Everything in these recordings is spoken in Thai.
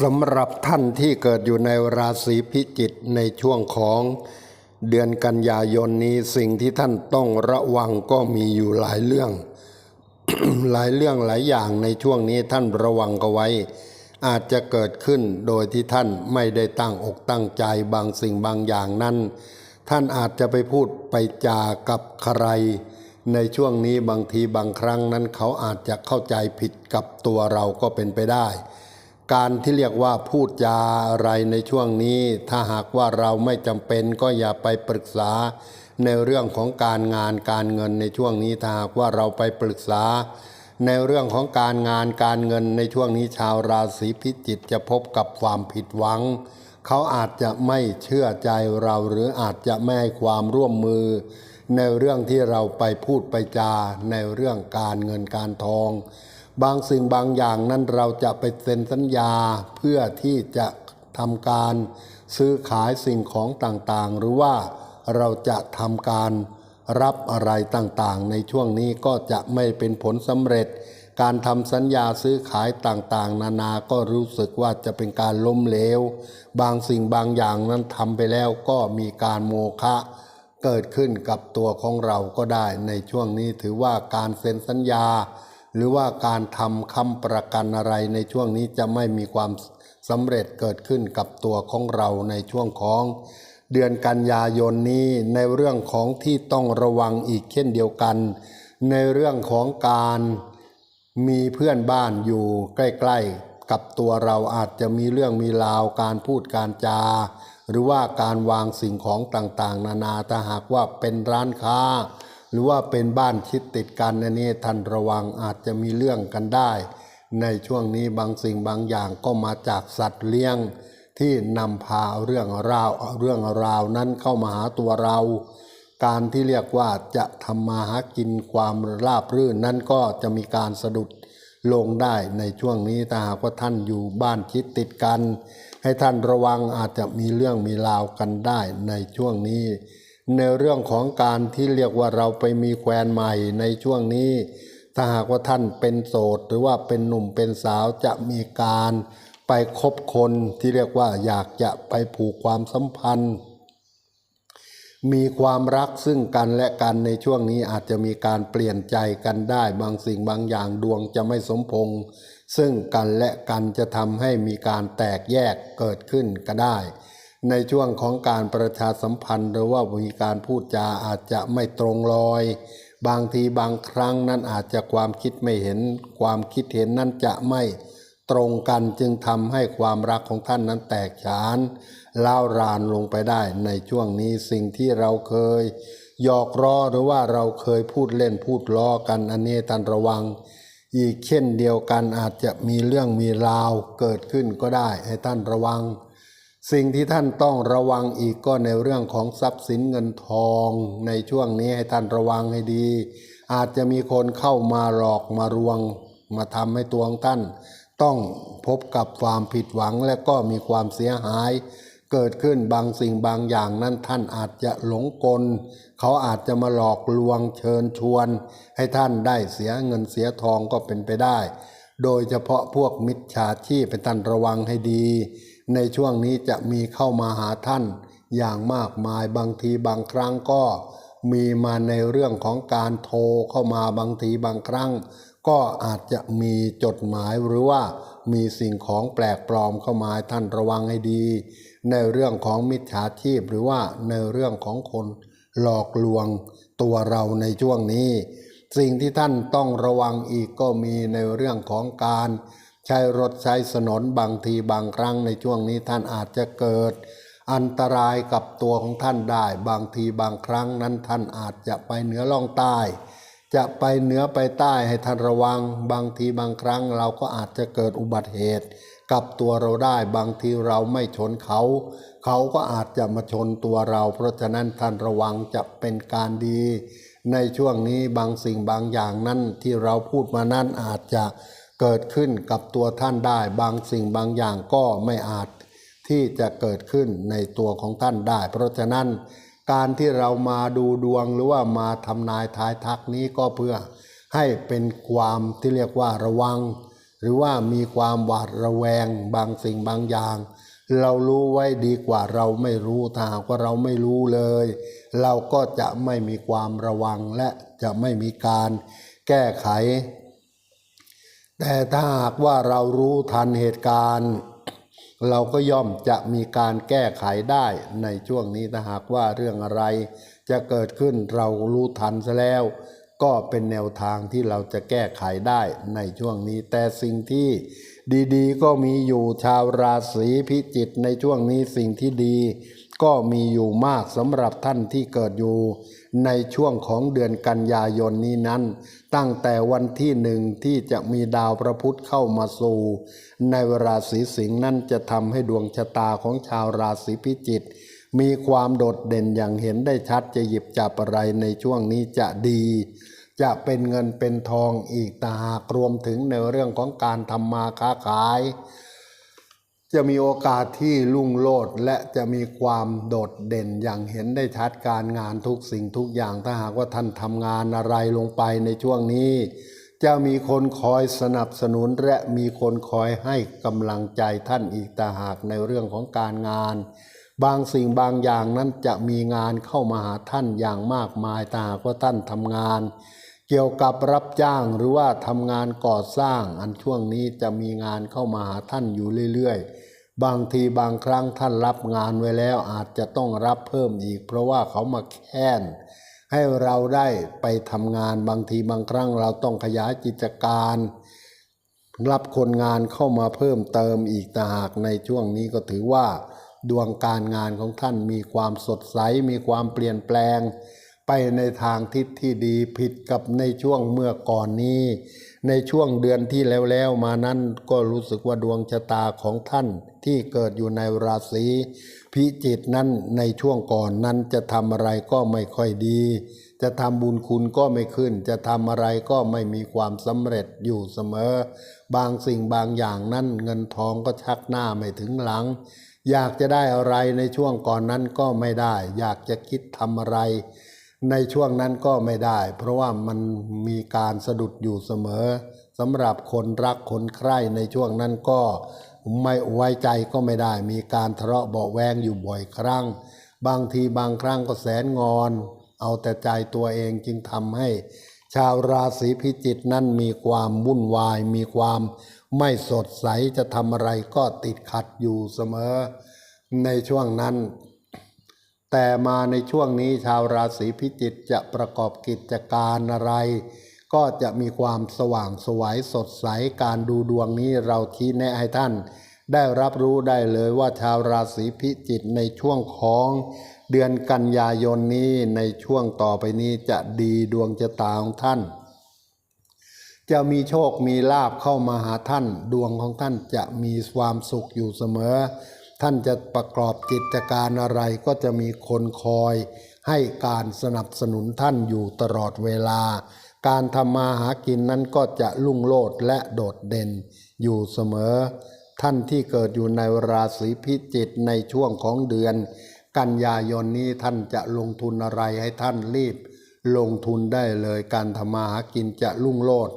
สำหรับท่านที่เกิดอยู่ในราศีพิจิกในช่วงของเดือนกันยายนนี้สิ่งที่ท่านต้องระวังก็มีอยู่หลายเรื่อง หลายเรื่องหลายอย่างในช่วงนี้ท่านระวังกันไว้ อาจจะเกิดขึ้นโดยที่ท่านไม่ได้ตั้งอกตั้งใจบางสิ่งบางอย่างนั้น ท่านอาจจะไปพูดไปจากับใคร ในช่วงนี้บางทีบางครั้งนั้นเขาอาจจะเข้าใจผิดกับตัวเราก็เป็นไปได้ การที่เรียกว่าพูดจาอะไรในช่วงนี้ ถ้าหากว่าเราไม่จำเป็นก็อย่าไปปรึกษา ในเรื่องของการงานการเงินในช่วงนี้ถ้าหากว่าเราไปปรึกษา ในเรื่องของการงานการเงินในช่วงนี้ชาวราศีพิจิกจะพบกับความผิดหวัง เขาอาจจะไม่เชื่อใจเราหรืออาจจะไม่ให้ความร่วมมือ ในเรื่องที่เราไปพูดไปจาในเรื่องการเงินการทอง บางสิ่งบางอย่างนั้นเราจะไปเซ็นสัญญาเพื่อที่จะทำการซื้อขายสิ่งของต่างๆ หรือว่าเราจะทำการรับอะไรต่างๆ ในช่วงนี้ก็จะไม่เป็นผลสำเร็จ การทำสัญญาซื้อขายต่างๆ นานาก็รู้สึกว่าจะเป็นการล้มเหลว บางสิ่งบางอย่างนั้นทำไปแล้วก็มีการโมฆะเกิดขึ้นกับตัวของเราก็ได้ในช่วงนี้ถือว่าการเซ็นสัญญา หรือว่าการทำคำประกันอะไรในช่วงนี้จะไม่มีความสำเร็จเกิดขึ้นกับตัวของเราในช่วงของ เดือนกันยายนนี้ในเรื่องของที่ต้องระวังอีกเช่นเดียวกัน ในเรื่องของการมีเพื่อนบ้านอยู่ใกล้ๆ กับตัวเราอาจจะมีเรื่องมีราวการพูดการจา หรือว่าการวางสิ่งของต่างๆ นานาถ้าหากว่าเป็นร้านค้า หรือว่าเป็นบ้านชิดติดกันอันนี้ท่านระวังอาจจะมีเรื่องกันได้ ในช่วงนี้บางสิ่งบางอย่างก็มาจากสัตว์เลี้ยง ที่นำพาเรื่องราวเรื่องราวนั้นเข้ามาหาตัวเรา การที่เรียกว่าจะทำมาหากินความราบรื่นนั้นก็จะมีการสะดุดลงได้ในช่วงนี้ถ้าหากว่าท่านอยู่บ้านชิดติดกัน ให้ท่านระวังอาจจะมีเรื่องมีราวกันได้ในช่วงนี้ ในเรื่องของการที่เรียกว่าเราไปมีแควนใหม่ในช่วงนี้ ถ้าหากว่าท่านเป็นโสด หรือว่าเป็นหนุ่มเป็นสาวจะมีการไปคบคนที่เรียกว่าอยากจะไปผูกความสัมพันธ์ มีความรักซึ่งกันและกันในช่วงนี้อาจจะมีการเปลี่ยนใจกันได้บางสิ่งบางอย่างดวงจะไม่สมพงษ์ซึ่งกันและกันจะทำให้มีการแตกแยกเกิดขึ้นก็ได้ ในช่วงของการประชาสัมพันธ์ หรือว่ามีการพูดจาอาจจะไม่ตรงรอย บางทีบางครั้งนั้นอาจจะความคิดไม่เห็น ความคิดเห็นนั้นจะไม่ตรงกันจึงทำให้ความรักของท่านนั้นแตกฉานล้าวรานลงไปได้ ในช่วงนี้สิ่งที่เราเคยหยอกล้อหรือว่าเราเคยพูดเล่นพูดล้อกันอันนี้ท่านระวัง อีกเช่นเดียวกันอาจจะมีเรื่องมีราวเกิดขึ้นก็ได้ ให้ท่านระวัง สิ่งที่ท่านต้องระวังอีกก็ในเรื่องของทรัพย์สินเงินทองในช่วงนี้ให้ท่านระวังให้ดี อาจจะมีคนเข้ามาหลอกมาลวง มาทำให้ตัวของท่าน ต้องพบกับความผิดหวังและก็มีความเสียหาย เกิดขึ้นบางสิ่งบางอย่างนั้นท่านอาจจะหลงกล เขาอาจจะมาหลอกลวงเชิญชวน ให้ท่านได้เสียเงินเสียทองก็เป็นไปได้ โดยเฉพาะพวกมิจฉาชีพเป็นท่านระวังให้ดี ในช่วงนี้จะมีเข้ามาหาท่านอย่างมากมายบางทีบางครั้งก็ มีมาในเรื่องของการโทรเข้ามาบางทีบางครั้ง ก็อาจจะมีจดหมายหรือว่ามีสิ่งของแปลกปลอมเข้ามาท่านระวังให้ดี ในเรื่องของมิจฉาชีพหรือว่าในเรื่องของคนหลอกลวงตัวเราในช่วงนี้ สิ่งที่ท่านต้องระวังอีกก็มีในเรื่องของการ ใช้รถใช้ถนนบางทีบางครั้งในช่วงนี้ท่านอาจจะเกิด อันตรายกับตัวของท่านได้ บางทีบางครั้งนั้นท่านอาจจะไปเหนือล่องใต้ จะไปเหนือไปใต้ให้ท่านระวัง บางทีบางครั้งเราก็อาจจะเกิดอุบัติเหตุ กับตัวเราได้บางทีเราไม่ชนเขา เขาก็อาจจะมาชนตัวเรา เพราะฉะนั้นท่านระวังจะเป็นการดี ในช่วงนี้บางสิ่งบางอย่างนั้นที่เราพูดมานั้นอาจจะ เกิดขึ้นกับตัวท่านได้บางสิ่งบางอย่างก็ไม่อาจที่จะเกิดขึ้นในตัวของท่านได้ เพราะฉะนั้นการที่เรามาดูดวงหรือว่ามาทำนายทายทักนี้ก็เพื่อให้เป็นความที่เรียกว่าระวัง หรือว่ามีความหวาดระแวงบางสิ่งบางอย่าง เรารู้ไว้ดีกว่าเราไม่รู้ถ้าหากว่าเราไม่รู้เลย เราก็จะไม่มีความระวังและจะไม่มีการแก้ไข แต่ถ้าหากว่าเรารู้ทันเหตุการณ์ เราก็ย่อมจะมีการแก้ไขได้ในช่วงนี้ถ้าหากว่าเรื่องอะไร จะเกิดขึ้นเรารู้ทันซะแล้ว ก็เป็นแนวทางที่เราจะแก้ไขได้ในช่วงนี้ แต่สิ่งที่ดีๆ ก็มีอยู่ชาวราศีพิจิกในช่วงนี้สิ่งที่ดี ก็มีอยู่มากสำหรับท่านที่เกิดอยู่ในช่วงของเดือนกันยายนนี้นั้น ตั้งแต่วันที่หนึ่งที่จะมีดาวพระพุธเข้ามาสู่ ในราศีสิงห์นั้นจะทำให้ดวงชะตาของชาวราศีพิจิกมีความโดดเด่นอย่างเห็นได้ชัดจะหยิบจับอะไรในช่วงนี้จะดี จะเป็นเงินเป็นทองอีกต่าหากรวมถึงในเรื่องของการทำมาค้าขาย จะมีโอกาสที่รุ่งโรจน์และจะมีความโดดเด่นอย่างเห็นได้ชัดการงานทุกสิ่งทุกอย่างถ้าหากว่าท่านทำงานอะไรลงไปในช่วงนี้ จะมีคนคอยสนับสนุนและมีคนคอยให้กำลังใจท่านอีกต่างหากในเรื่องของการงาน บางสิ่งบางอย่างนั้นจะมีงานเข้ามาหาท่านอย่างมากมายถ้าหากว่าท่านทำงาน เกี่ยวกับรับจ้างหรือว่าทำงานก่อสร้าง อันช่วงนี้จะมีงานเข้ามาหาท่านอยู่เรื่อยๆ บางทีบางครั้งท่านรับงานไว้แล้วอาจจะต้องรับเพิ่มอีก เพราะว่าเขามาแค้นให้เราได้ไปทำงานบางทีบางครั้งเราต้องขยายกิจการ รับคนงานเข้ามาเพิ่มเติมอีกต่างหากในช่วงนี้ก็ถือว่าดวงการงานของท่านมีความสดใสมีความเปลี่ยนแปลง ไปในทางทิศที่ดีผิดกับในช่วงเมื่อก่อนนี้ ในช่วงเดือนที่แล้วๆมานั้นก็รู้สึกว่าดวงชะตาของท่านที่เกิดอยู่ในราศีพิจิกนั้นในช่วงก่อนนั้นจะทำอะไรก็ไม่ค่อยดี จะทำบุญคุณก็ไม่ขึ้น จะทำอะไรก็ไม่มีความสำเร็จอยู่เสมอ บางสิ่งบางอย่างนั้นเงินทองก็ชักหน้าไม่ถึงหลัง อยากจะได้อะไรในช่วงก่อนนั้นก็ไม่ได้ อยากจะคิดทำอะไร ในช่วงนั้นก็ไม่ได้ เพราะว่ามันมีการสะดุดอยู่เสมอสำหรับคนรักคนใคร่ในช่วงนั้นก็ไม่ไว้ใจก็ไม่ได้ มีการทะเลาะเบาแวงอยู่บ่อยครั้ง บางทีบางครั้งก็แสนงอน เอาแต่ใจตัวเองจึงทำให้ ชาวราศีพิจิกนั้นมีความวุ่นวาย มีความไม่สดใสจะทำอะไรก็ติดขัดอยู่เสมอ ในช่วงนั้น แต่มาในช่วงนี้ชาวราศีพิจิกจะประกอบกิจการอะไร ก็จะมีความสว่างสวยสดใสการดูดวงนี้เราชี้แนะให้ท่าน ได้รับรู้ได้เลยว่าชาวราศีพิจิกในช่วงของเดือนกันยายนนี้ในช่วงต่อไปนี้จะดีดวงชะตาของท่าน จะมีโชคมีลาบเข้ามาหาท่าน ดวงของท่านจะมีความสุขอยู่เสมอ ท่านจะประกอบกิจการอะไรก็จะมีคนคอยให้การสนับสนุนท่านอยู่ตลอดเวลา การทำมาหากินนั้นก็จะลุ่งโลดและโดดเด่นอยู่เสมอ ท่านที่เกิดอยู่ในราศีพิจิกในช่วงของเดือน กันยายนนี้ท่านจะลงทุนอะไรให้ท่านรีบ ลงทุนได้เลยการทำมาหากินจะลุ่งโลด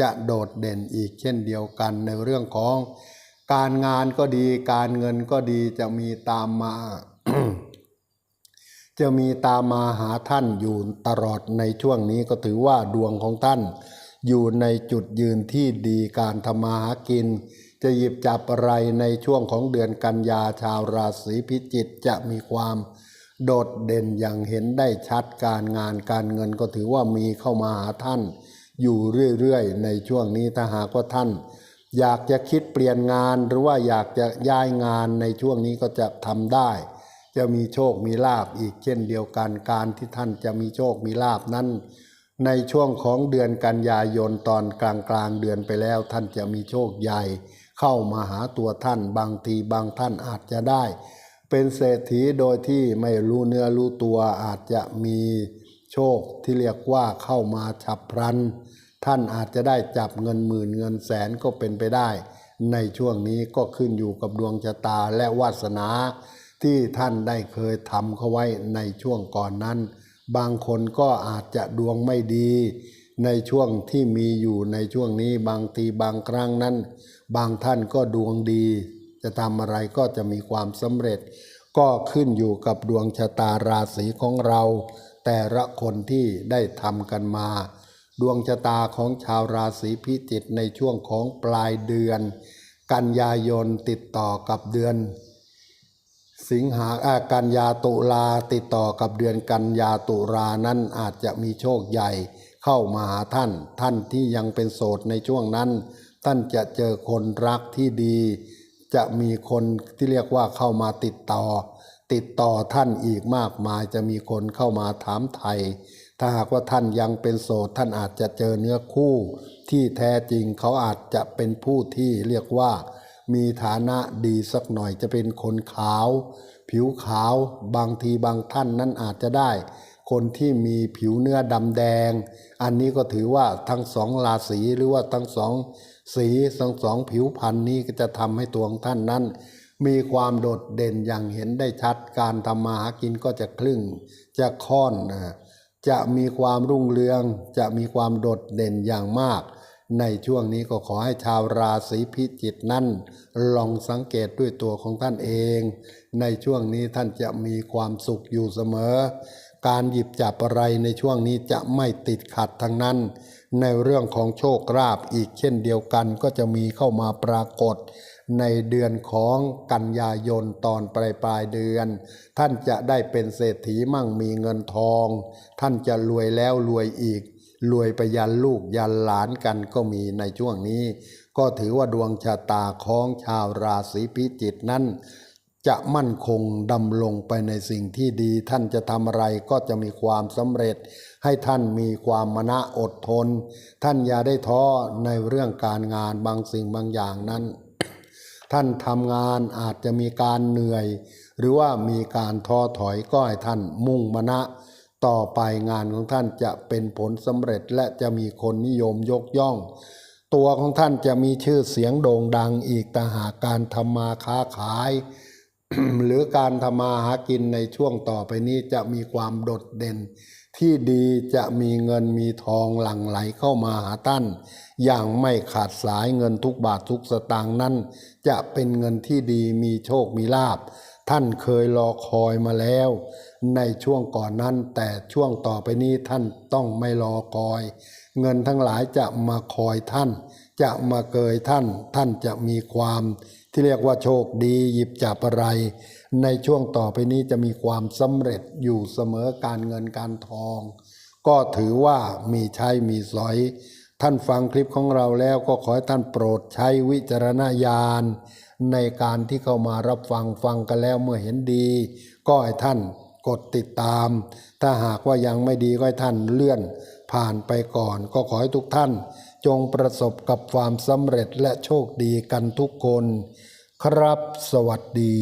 จะโดดเด่นอีกเช่นเดียวกันในเรื่องของ การงานก็ดีการเงินก็ดีจะมีตามมา จะมีตามมาหาท่านอยู่ตลอดในช่วงนี้ก็ถือว่าดวงของท่าน อยู่ในจุดยืนที่ดีการทำมาหากิน จะหยิบจับอะไรในช่วงของเดือนกันยาชาวราศีพิจิกจะมีความโดดเด่นอย่างเห็นได้ชัดการงานการเงินก็ถือว่ามีเข้ามาหาท่าน อยู่เรื่อยๆ ในช่วงนี้ถ้าหากว่าท่าน อยากจะคิดเปลี่ยนงานหรือว่าอยากจะย้ายงานในช่วงนี้ก็จะทำได้ จะมีโชคมีลาบอีกเช่นเดียวกันการที่ท่านจะมีโชคมีลาบนั้น ในช่วงของเดือนกันยายนตอนกลางกลางเดือนไปแล้ว ท่านจะมีโชคใหญ่ เข้ามาหาตัวท่านบางทีบางท่านอาจจะได้ เป็นเศรษฐีโดยที่ไม่รู้เนื้อรู้ตัวอาจจะมีโชคที่เรียกว่าเข้ามาฉับพลัน ท่านอาจจะได้จับเงินหมื่นเงินแสนก็เป็นไปได้ ในช่วงนี้ก็ขึ้นอยู่กับดวงชะตาและวาสนา ที่ท่านได้เคยทำเขาไว้ในช่วงก่อนนั้น บางคนก็อาจจะดวงไม่ดี ในช่วงที่มีอยู่ในช่วงนี้บางทีบางครั้งนั้น บางท่านก็ดวงดี จะทำอะไรก็จะมีความสำเร็จ ก็ขึ้นอยู่กับดวงชะตาราศีของเรา แต่ละคนที่ได้ทำกันมา ดวงชะตาของชาวราศีพิจิกในช่วงของปลายเดือน กันยายนติดต่อกับเดือน สิงหาอ่ากันยาตุลาติดต่อกับเดือนกันยาตุลานั้นอาจจะมีโชคใหญ่เข้ามาหาท่าน ท่านที่ยังเป็นโสดในช่วงนั้น ท่านจะเจอคนรักที่ดี จะมีคนที่เรียกว่าเข้ามาติดต่อ ติดต่อท่านอีกมากมายจะมีคนเข้ามาถามไทย ถ้าหากว่าท่านยังเป็นโสดท่านอาจจะเจอเนื้อคู่ที่แท้จริงเขาอาจจะเป็นผู้ที่เรียกว่า มีฐานะดีสักหน่อยจะเป็นคนขาว ผิวขาวบางทีบางท่านนั้นอาจจะได้ คนที่มีผิวเนื้อดำแดง อันนี้ก็ถือว่าทั้งสองราศีหรือว่าทั้งสองสีทั้งสองผิวพันธุ์นี้ก็จะทำให้ตัวของท่านนั้น มีความโดดเด่นอย่างเห็นได้ชัดการทำมาหากินก็จะคลึ่งจะค่อนนะ จะมีความรุ่งเรือง จะมีความโดดเด่นอย่างมาก ในช่วงนี้ก็ขอให้ชาวราศีพิจิกนั้นลองสังเกตด้วยตัวของท่านเอง ในช่วงนี้ท่านจะมีความสุขอยู่เสมอ การหยิบจับอะไรในช่วงนี้จะไม่ติดขัดทั้งนั้น ในเรื่องของโชคลาภอีกเช่นเดียวกันก็จะมีเข้ามาปรากฏ ในเดือนของกันยายนตอนปลายปลายเดือน ท่านจะได้เป็นเศรษฐีมั่งมีเงินทอง ท่านจะรวยแล้วรวยอีก รวยไปยันลูกยันหลานกันก็มีในช่วงนี้ ก็ถือว่าดวงชะตาของชาวราศีพิจิกนั้นจะมั่นคงดำลงไปในสิ่งที่ดี ท่านจะทำอะไรก็จะมีความสำเร็จ ให้ท่านมีความมณะอดทน ท่านอย่าได้ท้อในเรื่องการงานบางสิ่งบางอย่างนั้น ท่านทำงานอาจจะมีการเหนื่อย หรือว่ามีการท้อถอยก็ให้ท่านมุ่งมณะ ต่อไปงานของท่านจะเป็นผลสำเร็จและจะมีคนนิยมยกย่อง ตัวของท่านจะมีชื่อเสียงโด่งดังอีกแต่หากการทำมาค้าขาย หรือการทำมาหากินในช่วงต่อไปนี้จะมีความโดดเด่น ที่ดีจะมีเงินมีทองหลั่งไหลเข้ามาหาท่าน อย่างไม่ขาดสายเงินทุกบาททุกสตางค์นั้น จะเป็นเงินที่ดีมีโชคมีลาบท่านเคยรอคอยมาแล้ว ในช่วงก่อนนั้น แต่ช่วงต่อไปนี้ท่านต้องไม่รอคอย เงินทั้งหลายจะมาคอยท่าน จะมาเกยท่าน ท่านจะมีความ ที่เรียกว่าโชคดีหยิบจับอะไร ในช่วงต่อไปนี้จะมีความสำเร็จอยู่เสมอการเงินการทอง ก็ถือว่ามีใช้มีสอย ท่านฟังคลิปของเราแล้วก็ขอให้ท่านโปรดใช้วิจารณญาณ ในการที่เข้ามารับฟังฟังกันแล้วเมื่อเห็นดี ก็ให้ท่านกดติดตาม ถ้าหากว่ายังไม่ดีก็ให้ท่านเลื่อนผ่านไปก่อน ก็ขอให้ทุกท่าน จงประสบกับความสำเร็จและโชคดีกันทุกคน ครับสวัสดี